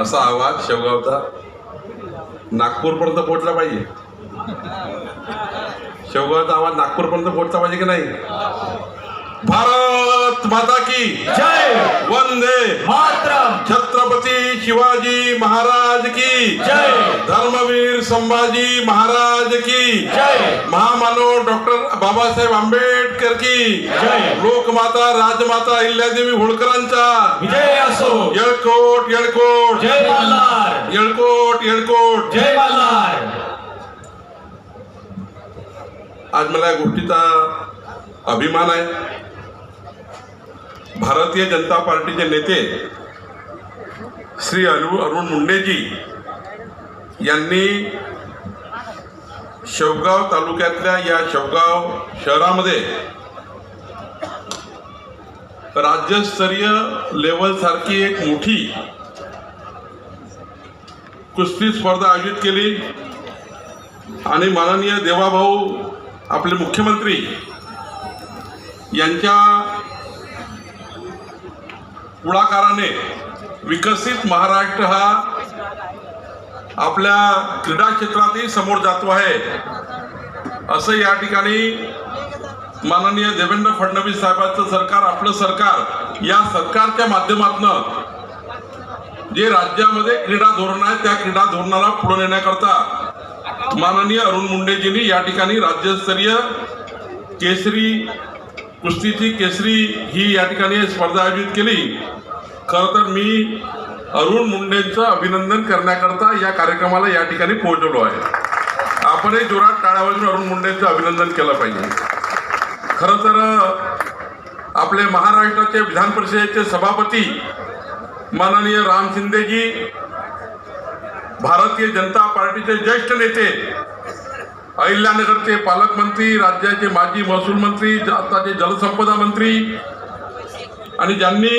असा आवाज शेवगावचा. नागपूरपर्यंत पोहोचला पाहिजे. शेवगावचा आवाज नागपूरपर्यंत पोहोचला पाहिजे की नाही? भारत माता की जय! वंदे मातरम! छत्रपती शिवाजी महाराज की जय! धर्मवीर संभाजी महाराज की जय! महामानव डॉक्टर बाबासाहेब आंबेडकर की जय. लोकमाता राजमाता अहिल्यादेवी होळकरांचा विजय! असो येळकोट येळकोट जय मल्हार येळकोट येळकोट जय मल्हार आज मला या गोष्टीचा अभिमान आहे. भारतीय जनता पार्टीचे नेते श्री अरु अरुण मुंडेजी यांनी शेवगाव तालुक्यातल्या या शेवगाव शहरामध्ये राज्यस्तरीय लेवल सारखी एक मोठी कुस्ती स्पर्धा आयोजित केली. आणि माननीय देवाभाऊ आपले मुख्यमंत्री यांच्या पुढाकाराने विकसित महाराष्ट्र हा आपल्या क्रीडा क्षेत्रातही समोर जातो आहे. असं या ठिकाणी माननीय देवेंद्र फडणवीस साहेबांचं सरकार आपलं सरकार या सरकारच्या माध्यमातून जे राज्यामध्ये क्रीडा धोरण आहे त्या क्रीडा धोरणाला पुढे नेण्याकरता माननीय अरुण मुंडेजींनी या ठिकाणी राज्यस्तरीय केसरी कुस्तीची केसरी ही या ठिकाणी स्पर्धा आयोजित केली. खरं तर मी अरुण मुंडेंचं अभिनंदन करण्याकरता या कार्यक्रमाला या ठिकाणी पोहोचलो आहे. आपणही जोरात टाळ्यावाजून अरुण मुंडेंचं अभिनंदन केलं पाहिजे. खरं तर आपले महाराष्ट्राचे विधान परिषदेचे सभापती माननीय राम शिंदेजी भारतीय जनता पार्टीचे ज्येष्ठ नेते अहिल्यानगरचे पालकमंत्री राज्याचे माजी महसूल मंत्री आताचे जलसंपदा मंत्री आणि ज्यांनी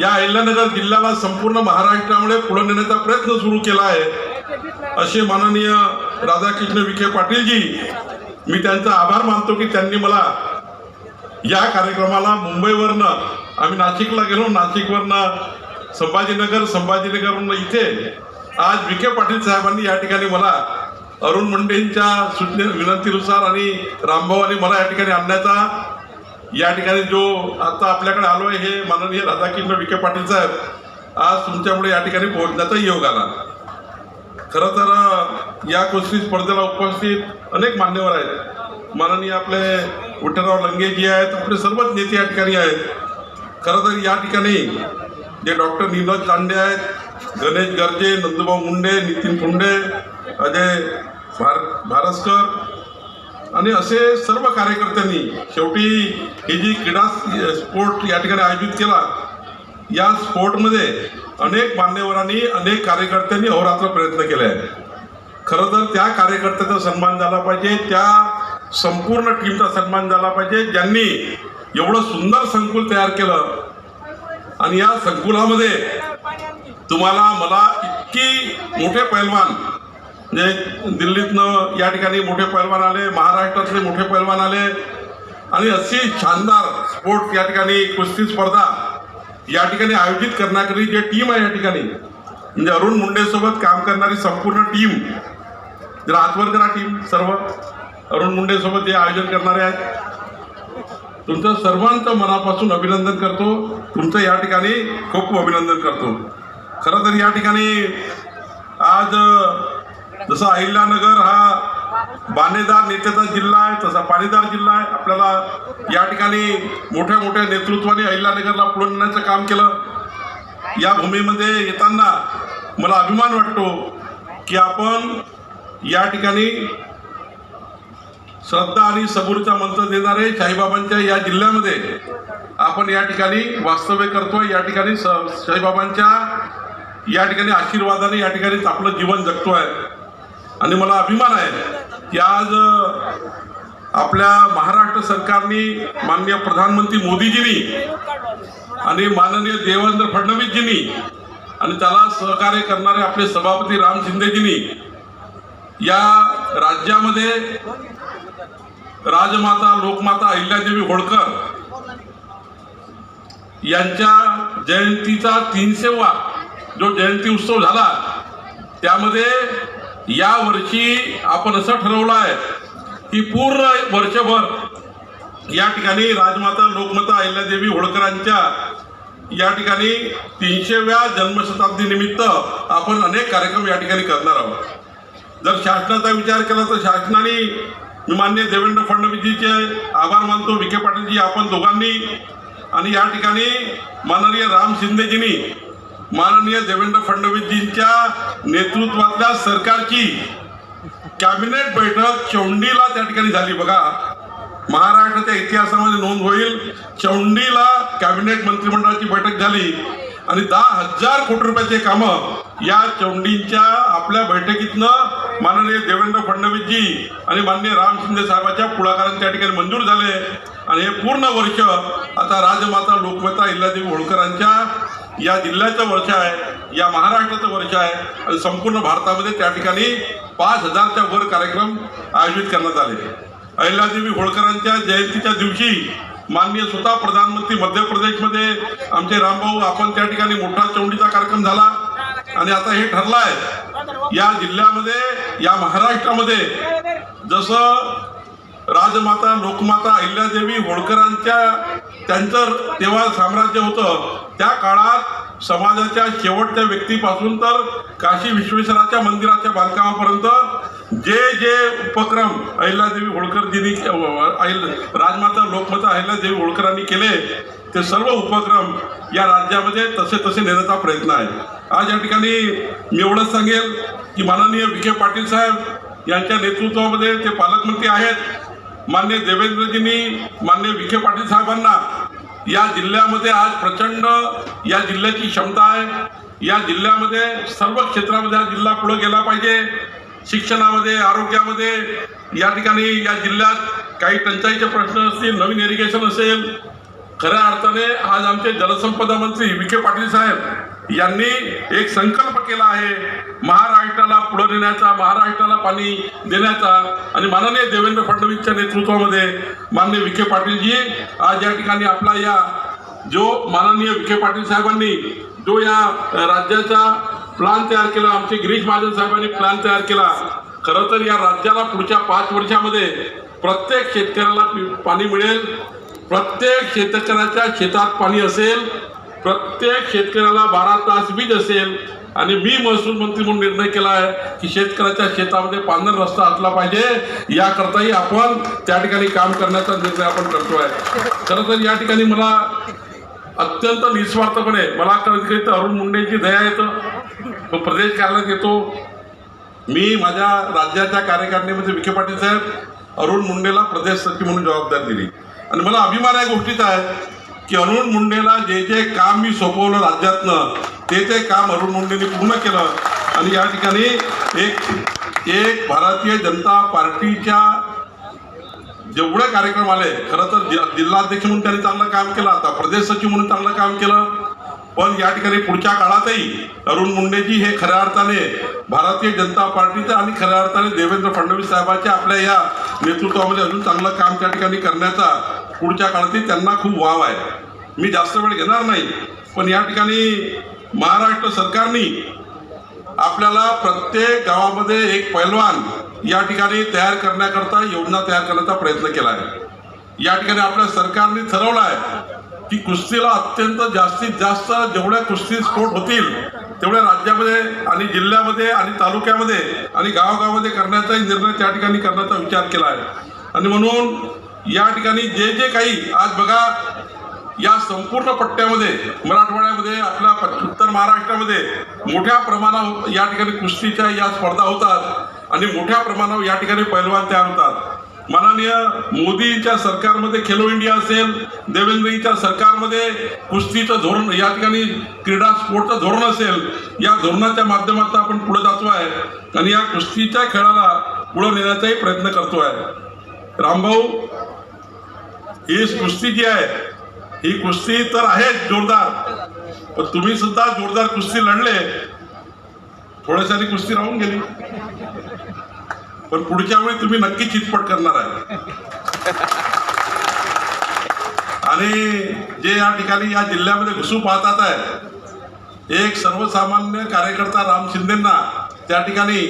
या अहिल्यानगर जिल्ह्याला संपूर्ण महाराष्ट्रामुळे पुढे नेण्याचा प्रयत्न सुरू केला आहे असे माननीय राधाकृष्ण विखे पाटीलजी मी त्यांचा आभार मानतो की त्यांनी मला या कार्यक्रमाला मुंबईवरनं आम्ही नाशिकला गेलो नाशिकवरनं संभाजीनगर संभाजीनगरवरनं इथे. आज विखे पाटील साहेबांनी या ठिकाणी मला अरुण मुंडेंच्या सूचने विनंतीनुसार आणि रामभाऊनी मला या ठिकाणी आणण्याचा या ठिकाणी जो आता आपल्याकडे आलो आहे हे माननीय राधाकृष्ण विखे पाटील साहेब आज तुमच्यामुळे या ठिकाणी पोहोचण्याचा योग आला. खरं तर या कुस्ती स्पर्धेला उपस्थित अनेक मान्यवर आहेत. माननीय आपले विठ्ठलराव लंगेजी आहेत आपले सर्वच नेते या ठिकाणी आहेत. खरं तर या ठिकाणी जे डॉक्टर नीरज तांडे आहेत गणेश गर्जे नंदुभाऊ मुंडे नितीन फुंडे अजय भार भारसकर आणि असे सर्व कार्यकर्त्यांनी शेवटी ही जी क्रीडा स्पोर्ट या ठिकाणी आयोजित केला या स्पोर्टमध्ये अनेक मान्यवरांनी अनेक कार्यकर्त्यांनी अहोरात्र प्रयत्न केले आहे खरं तर त्या कार्यकर्त्याचा सन्मान झाला पाहिजे त्या संपूर्ण टीमचा सन्मान झाला पाहिजे ज्यांनी एवढं सुंदर संकुल तयार केलं. आणि या संकुलामध्ये तुम्हाला मला इतकी मोठे पैलवान म्हणजे दिल्लीतनं या ठिकाणी मोठे पैलवान आले महाराष्ट्रातले मोठे पैलवान आले आणि अशी शानदार स्पोर्ट या ठिकाणी कुस्ती स्पर्धा या ठिकाणी आयोजित करण्याकरी जे टीम आहे या ठिकाणी म्हणजे अरुण मुंडेसोबत काम करणारी संपूर्ण टीम जरा हातवर करा टीम सर्व. अरुण मुंडेसोबत जे आयोजन करणारे आहेत. तुमचं सर्वांचं मनापासून अभिनंदन करतो. तुमचं या ठिकाणी खूप खूप अभिनंदन करतो. खरं तर या ठिकाणी आज जसं अहिल्यानगर हा बानेदार नेत्याचा जिल्हा आहे तसा पाणीदार जिल्हा आहे. आपल्याला या ठिकाणी मोठ्या मोठ्या नेतृत्वाने अहिल्यानगरला पुढे नेण्याचं काम केलं. या भूमीमध्ये येताना मला अभिमान वाटतो की आपण या ठिकाणी श्रद्धा आणि सबुरीचा मंत्र देणारे शाहीबाबांच्या या जिल्ह्यामध्ये आपण या ठिकाणी वास्तव्य करतोय. या ठिकाणी स साईबाबांच्या या ठिकाणी आशीर्वादाने या ठिकाणी आपलं जीवन जगतोय. आणि मला अभिमान आहे की आज आपल्या महाराष्ट्र सरकारने माननीय प्रधानमंत्री मोदीजींनी आणि माननीय देवेंद्र फडणवीसजींनी आणि त्याला सहकार्य करणारे आपले सभापती राम शिंदेजींनी या राज्यामध्ये राजमाता लोकमाता अहिल्यादेवी होळकर यांच्या जयंतीचा तीनशेवा जो जयंती उत्सव झाला त्यामध्ये या वर्षी आपण असं ठरवलं आहे की पूर्ण वर्षभर या ठिकाणी राजमाता लोकमाता अहिल्यादेवी होळकरांच्या या ठिकाणी तीनशेव्या जन्मशताब्दी निमित्त आपण अनेक कार्यक्रम या ठिकाणी करणार आहोत. जर शासनाचा विचार केला तर शासनाने मी मान्य देवेंद्र फडणवीसजीचे आभार मानतो विखे पाटीलजी आपण दोघांनी. आणि या ठिकाणी माननीय राम शिंदेजींनी माननीय देवेंद्र फडणवीसजींच्या नेतृत्वातल्या सरकारची कॅबिनेट बैठक चौंडीला त्या ठिकाणी झाली. बघा महाराष्ट्राच्या इतिहासामध्ये नोंद होईल चौंडीला कॅबिनेट मंत्रिमंडळाची बैठक झाली आणि दहा हजार कोटी रुपयाचे कामं या चौंडींच्या आपल्या बैठकीतनं माननीय देवेंद्र फडणवीसजी आणि माननीय राम शिंदे साहेबांच्या पुढाकारांच्या ठिकाणी मंजूर झाले. आणि हे पूर्ण वर्ष आता राजमाता लोकमाता इल्लादेवी होळकरांच्या या जिल्ह्याचं वर्ष आहे या महाराष्ट्राचं वर्ष आहे आणि संपूर्ण भारतामध्ये त्या ठिकाणी पाच हजारच्या वर कार्यक्रम आयोजित करण्यात आले. अहिल्यादेवी होळकरांच्या जयंतीच्या दिवशी माननीय स्वतः प्रधानमंत्री मध्य प्रदेशमध्ये आमचे रामभाऊ आपण त्या ठिकाणी मोठा चौंडीचा कार्यक्रम झाला. आणि आता हे ठरलं आहे या जिल्ह्यामध्ये या महाराष्ट्रामध्ये जसं राजमाता लोकमाता अहिल्यादेवी होळकरांच्या त्यांचं तेव्हा साम्राज्य होतं. त्या काळात समाजाच्या शेवटच्या व्यक्तीपासून तर काशी विश्वेश्वराच्या मंदिराच्या बांधकामापर्यंत जे जे उपक्रम अहिल्यादेवी होळकरजींनी अहिल राजमाता लोकमाता अहिल्यादेवी होळकरांनी केले ते सर्व उपक्रम या राज्यामध्ये तसे तसे नेण्याचा प्रयत्न आहे. आज या ठिकाणी मी एवढंच सांगेल की माननीय विखे पाटील साहेब यांच्या नेतृत्वामध्ये ते पालकमंत्री आहेत. मान्य देवेंद्रजींनी मान्य विखे पाटील साहेबांना या जिल्ह्यामध्ये आज प्रचंड या जिल्ह्याची क्षमता आहे. या जिल्ह्यामध्ये सर्व क्षेत्रामध्ये हा जिल्हा पुढे गेला पाहिजे. शिक्षणामध्ये आरोग्यामध्ये या ठिकाणी या जिल्ह्यात काही टंचाईचे प्रश्न असतील नवीन इरिगेशन असेल खऱ्या अर्थाने आज आमचे जलसंपदा मंत्री विखे पाटील साहेब यांनी एक संकल्प केला आहे. महाराष्ट्राला पुढे नेण्याचा महाराष्ट्राला पाणी देण्याचा. आणि माननीय देवेंद्र फडणवीसच्या नेतृत्वामध्ये माननीय विखे पाटीलजी आज या ठिकाणी आपला या जो माननीय विखे पाटील साहेबांनी जो या राज्याचा प्लान तयार केला आमचे गिरीश महाजन साहेबांनी प्लान तयार केला खरं तर या राज्याला पुढच्या पाच वर्षामध्ये प्रत्येक शेतकऱ्याला पाणी मिळेल. प्रत्येक शेतकऱ्याच्या शेतात पाणी असेल. प्रत्येक शेतकऱ्याला बारा तास वीज असेल आणि मी महसूल मंत्री म्हणून निर्णय केला आहे की शेतकऱ्याच्या शेतामध्ये पांढर रस्ता असला पाहिजे. याकरताही आपण त्या ठिकाणी काम करण्याचा निर्णय आपण करतोय. खरं तर या ठिकाणी मला अत्यंत निस्वार्थपणे मला कधी कधी तर अरुण मुंडेची दया येतं. तो प्रदेश कार्यालयात येतो. मी माझ्या राज्याच्या कार्यकारिणीमध्ये विखे पाटील साहेब अरुण मुंडेला प्रदेश सचिव म्हणून जबाबदारी दिली. आणि मला अभिमान या गोष्टीचा आहे की अरुण मुंडेला जे जे काम मी सोपवलं राज्यातनं ते ते काम अरुण मुंडेने पूर्ण केलं. आणि या ठिकाणी एक एक भारतीय जनता पार्टीच्या जेवढे कार्यक्रम आले खरं तर जि- जिल्हाध्यक्ष म्हणून त्यांनी चांगलं काम केलं आता प्रदेश सचिव म्हणून चांगलं काम केलं. पण या ठिकाणी पुढच्या काळातही अरुण मुंडेजी हे खऱ्या अर्थाने भारतीय जनता पार्टीचं आणि खऱ्या अर्थाने देवेंद्र फडणवीस साहेबांच्या आपल्या या नेतृत्वामध्ये अजून चांगलं काम त्या ठिकाणी करण्याचा पुढच्या काळातही त्यांना खूप वाव आहे. मी जास्त वेळ घेणार नाही पण या ठिकाणी महाराष्ट्र सरकारनी आपल्याला प्रत्येक गावामध्ये एक पैलवान या ठिकाणी तयार करण्याकरता योजना तयार करण्याचा प्रयत्न केला आहे. या ठिकाणी आपल्या सरकारने ठरवलं आहे की कुस्तीला अत्यंत जास्तीत जास्त जेवढ्या कुस्ती स्फोट होतील तेवढ्या राज्यामध्ये आणि जिल्ह्यामध्ये आणि तालुक्यामध्ये आणि गावागावामध्ये करण्याचाही निर्णय त्या ठिकाणी करण्याचा विचार केला आहे. आणि म्हणून या ठिकाणी जे जे काही आज बघा या संपूर्ण पट्ट्यामध्ये मराठवाड्यामध्ये आपल्या प- उत्तर महाराष्ट्रामध्ये मोठ्या प्रमाणावर या ठिकाणी कुस्तीच्या या स्पर्धा होतात आणि मोठ्या प्रमाणावर या ठिकाणी पैलवान तयार होतात. माननीय मोदींच्या सरकारमध्ये खेलो इंडिया असेल देवेंद्रजीच्या सरकारमध्ये कुस्तीचं धोरण या ठिकाणी क्रीडा स्पोर्टचं धोरण असेल या धोरणाच्या माध्यमातून आपण पुढे जातो आहे आणि या कुस्तीच्या खेळाला पुढे नेण्याचाही प्रयत्न करतो आहे रामभाऊ ही कुस्ती जी आहे ही कुस्ती तर आहेच जोरदार. पण तुम्ही सुद्धा जोरदार कुस्ती लढले थोड्याशानी कुस्ती राहून गेली. पण पुढच्या वेळी तुम्ही नक्की चितपट करणार आहे. आणि जे या ठिकाणी या जिल्ह्यामध्ये घुसू पाहतात आहे एक सर्वसामान्य कार्यकर्ता राम शिंदेंना त्या ठिकाणी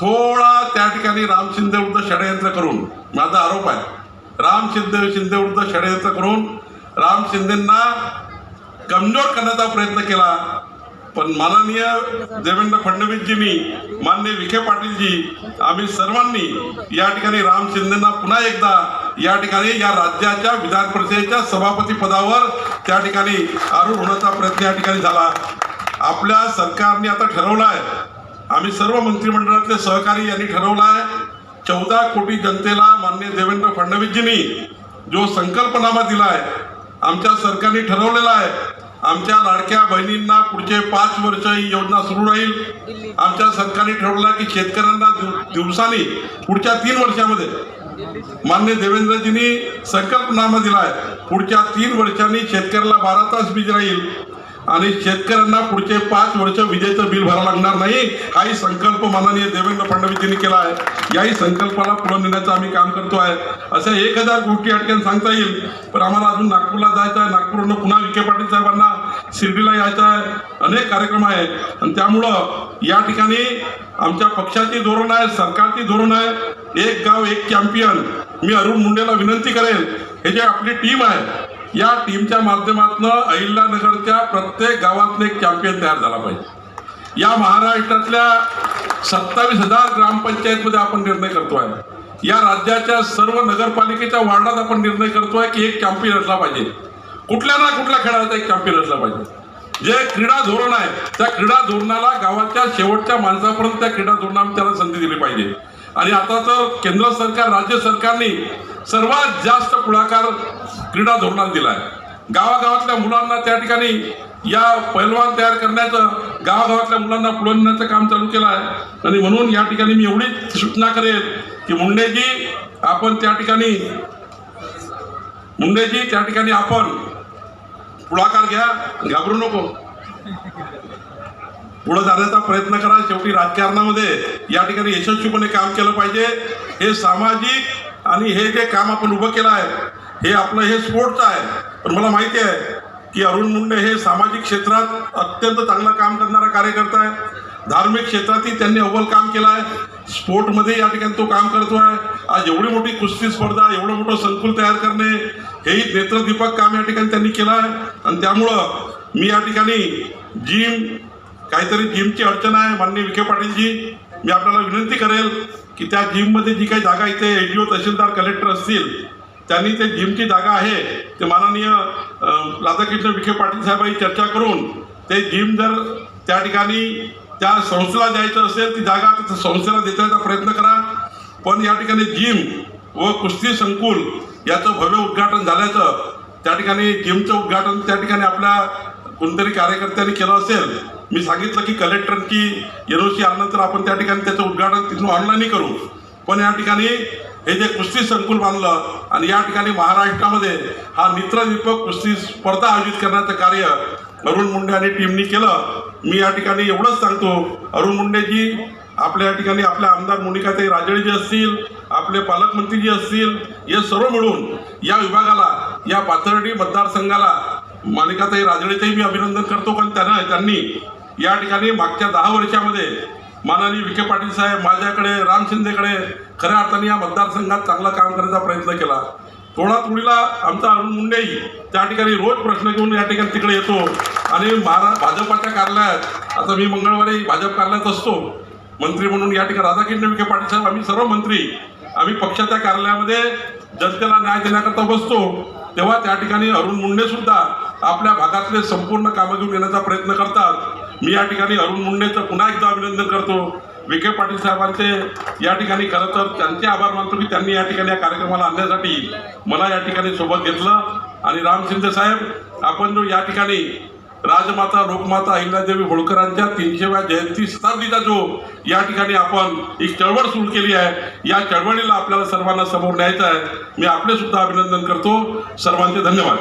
थोडा त्या ठिकाणी राम शिंदे विरुद्ध षडयंत्र करून माझा आरोप आहे. राम शिंदे शिंदे षडयंत्र करून राम शिंदेंना कमजोर करण्याचा प्रयत्न केला. पण माननीय देवेंद्र फडणवीसजींनी मान्य विखे पाटीलजी आम्ही सर्वांनी या ठिकाणी राम शिंदेना पुन्हा एकदा या ठिकाणी या राज्याच्या विधान परिषदेच्या सभापती पदावर त्या ठिकाणी आरूढ होण्याचा प्रयत्न या ठिकाणी झाला. आपल्या सरकारने आता ठरवलं आहे. आम्ही सर्व मंत्रिमंडळातले सहकारी यांनी ठरवलं आहे. चौदा कोटी जनतेला मान्य देवेंद्र फडणवीसजींनी जो संकल्पनामा दिला आहे आमच्या सरकारने ठरवलेला आहे आमच्या लाडक्या बहिणींना पुढचे पाच वर्ष ही योजना सुरू राहील. आमच्या सरकारने ठरवलं की शेतकऱ्यांना दिव- दिवसानी पुढच्या तीन वर्षामध्ये मान्य देवेंद्रजींनी संकल्पनामा दिला आहे पुढच्या तीन वर्षांनी शेतकऱ्याला बारा तास वीज राहील. आणि शेतकऱ्यांना पुढचे पाच वर्ष विजेचं बिल भरावं लागणार नाही हाही संकल्प माननीय देवेंद्र फडणवीस यांनी केला आहे. याही संकल्पाला पुढे नेण्याचं आम्ही काम करतो आहे. अशा एक हजार गोष्टी अटक्यान सांगता येईल पण आम्हाला अजून नागपूरला जायचं आहे. नागपूरनं पुन्हा विखे पाटील साहेबांना शिर्डीला यायचं आहे. अनेक कार्यक्रम आहेत. आणि त्यामुळं या ठिकाणी आमच्या पक्षाची धोरण आहे सरकारची धोरण आहे. एक गाव एक चॅम्पियन मी अरुण मुंडेला विनंती करेल हे जे आपली टीम आहे या टीमच्या माध्यमातून अहिल्यानगरच्या प्रत्येक गावातनं एक चॅम्पियन तयार झाला पाहिजे. या महाराष्ट्रातल्या सत्तावीस हजार ग्रामपंचायतमध्ये आपण निर्णय करतोय. या राज्याच्या सर्व नगरपालिकेच्या वार्डात आपण निर्णय करतोय की एक चॅम्पियन असला पाहिजे. कुठल्या ना कुठल्या खेळाचा एक चॅम्पियन असला पाहिजे. जे क्रीडा धोरण आहे त्या क्रीडा धोरणाला गावाच्या शेवटच्या माणसापर्यंत त्या क्रीडा धोरणाने त्याला संधी दिली पाहिजे. आणि आता तर केंद्र सरकार राज्य सरकारने सर्वात जास्त पुढाकार क्रीडा धोरणात दिला आहे गावागावातल्या मुलांना त्या ठिकाणी या पैलवान तयार करण्याचं गावागावातल्या मुलांना पुढे काम चालू केलं आहे आणि म्हणून या ठिकाणी मी एवढीच सूचना करेल की मुंडेजी आपण त्या ठिकाणी मुंडेजी त्या ठिकाणी आपण पुढाकार घ्या. घाबरू नको. पुढे जाण्याचा प्रयत्न करा. शेवटी राजकारणामध्ये या ठिकाणी यशस्वीपणे काम केलं पाहिजे. हे सामाजिक आणि हे जे काम आपण उभं केलं आहे हे आपलं हे स्पोर्टचं आहे. पण मला माहिती आहे की अरुण मुंडे हे सामाजिक क्षेत्रात अत्यंत चांगलं काम करणारा कार्यकर्ता आहे. धार्मिक क्षेत्रातही त्यांनी अव्वल काम केलं आहे. स्पोर्टमध्ये या ठिकाणी तो काम करतो आहे आज एवढी मोठी कुस्ती स्पर्धा एवढं मोठं संकुल तयार करणे हेही नेत्रदीपक काम या ठिकाणी त्यांनी केलं आहे. आणि त्यामुळं मी या ठिकाणी जिम काहीतरी जिमची अडचण आहे माननीय विखे पाटीलजी. मी आपल्याला विनंती करेल की त्या जिममध्ये जी काही जागा इथे एच तहसीलदार कलेक्टर असतील त्यांनी ते जिमची जागा आहे ते माननीय राधाकृष्ण विखे पाटील साहेबांनी चर्चा करून ते जिम जर त्या ठिकाणी त्या संस्थेला द्यायचं असेल ती जागा त्या संस्थेला देण्याचा प्रयत्न करा. पण या ठिकाणी जिम व कुस्ती संकुल याचं भव्य उद्घाटन झाल्याचं त्या ठिकाणी जिमचं उद्घाटन त्या ठिकाणी आपल्या कोणतरी कार्यकर्त्यांनी केलं असेल मी सांगितलं की कलेक्टर की एन ओ सी आल्यानंतर आपण त्या ठिकाणी त्याचं उद्घाटन तिथून ऑनलाईनही करू. पण या ठिकाणी हे जे कुस्ती संकुल बांधलं आणि या ठिकाणी महाराष्ट्रामध्ये हा मित्रदीपक कुस्ती स्पर्धा आयोजित करण्याचं कार्य अरुण मुंडे आणि टीमनी केलं. मी या ठिकाणी एवढंच सांगतो अरुण मुंडेजी आपल्या या ठिकाणी आपल्या आमदार मोनिकाताई राजळेजी असतील आपले पालकमंत्रीजी असतील हे सर्व मिळून या विभागाला या पाथर्डी मतदारसंघाला मालिकाताई राजळेचंही मी अभिनंदन करतो. कारण त्यांना त्यांनी या ठिकाणी मागच्या दहा वर्षामध्ये माननीय विखे पाटील साहेब माझ्याकडे राम शिंदेकडे खऱ्या अर्थाने या मतदारसंघात चांगलं काम करण्याचा प्रयत्न केला. थोडा थोडीला आमचा अरुण मुंडेही त्या ठिकाणी रोज प्रश्न घेऊन या ठिकाणी तिकडे येतो. आणि महारा भाजपाच्या कार्यालयात आता मी मंगळवारी भाजप कार्यालयात असतो. मंत्री म्हणून या ठिकाणी राधाकृष्ण विखे पाटील साहेब आम्ही सर्व मंत्री आम्ही पक्षाच्या कार्यालयामध्ये जनतेला न्याय देण्याकरता बसतो. तेव्हा त्या ठिकाणी अरुण मुंडे सुद्धा आपल्या भागातले संपूर्ण कामं घेऊन येण्याचा प्रयत्न करतात. मी या ठिकाणी अरुण मुंडेचं पुन्हा एकदा अभिनंदन करतो. विखे पाटील साहेबांचे या ठिकाणी खरं तर त्यांचे आभार मानतो की त्यांनी या ठिकाणी या कार्यक्रमाला आणण्यासाठी मला या ठिकाणी सोबत घेतलं. आणि राम शिंदे साहेब आपण जो या ठिकाणी राजमाता लोकमाता अहिल्यादेवी होळकरांच्या तीनशेव्या जयंती शताब्दीचा जो या ठिकाणी आपण एक चळवळ सुरू केली आहे या चळवळीला आपल्याला सर्वांना समोर न्यायचं आहे. मी आपले सुद्धा अभिनंदन करतो. सर्वांचे धन्यवाद.